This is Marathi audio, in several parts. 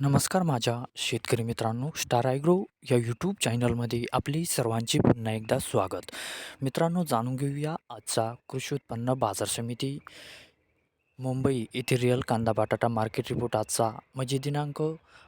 नमस्कार माझ्या शेतकरी मित्रांनो स्टार आयग्रो या यूट्यूब चॅनलमध्ये आपली सर्वांचे पुन्हा एकदा स्वागत. मित्रांनो जाणून घेऊया आजचा कृषी उत्पन्न बाजार समिती मुंबई येथे रिअल कांदा बटाटा मार्केट रिपोर्ट आजचा. म्हणजे दिनांक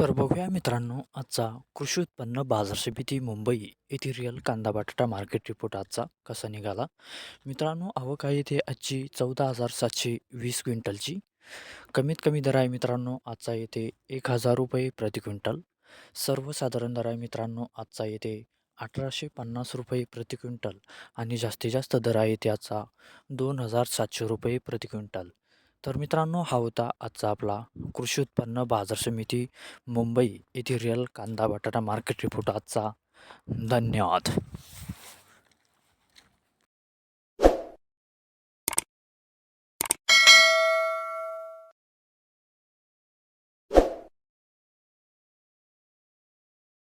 तर बघूया मित्रांनो आजचा कृषी उत्पन्न बाजार समिती मुंबई येथे रिअल कांदा बटाटा मार्केट रिपोर्ट आजचा कसा निघाला? मित्रांनो आवक आहे इथे आजची चौदा हजार सातशे वीस क्विंटलची. कमीत कमी दर आहे मित्रांनो आजचा येथे एक हजार रुपये प्रति क्विंटल. सर्वसाधारण दर आहे मित्रांनो आजचा येथे अठराशे पन्नास रुपये प्रति क्विंटल. आणि जास्तीत जास्त दर आहे त्याचा दोन हजार सातशे रुपये प्रति क्विंटल. तर मित्रांनो हा होता आजचा आपला कृषी उत्पन्न बाजार समिती मुंबई येथे रिअल कांदा बटाटा मार्केट रिपोर्ट आजचा. धन्यवाद.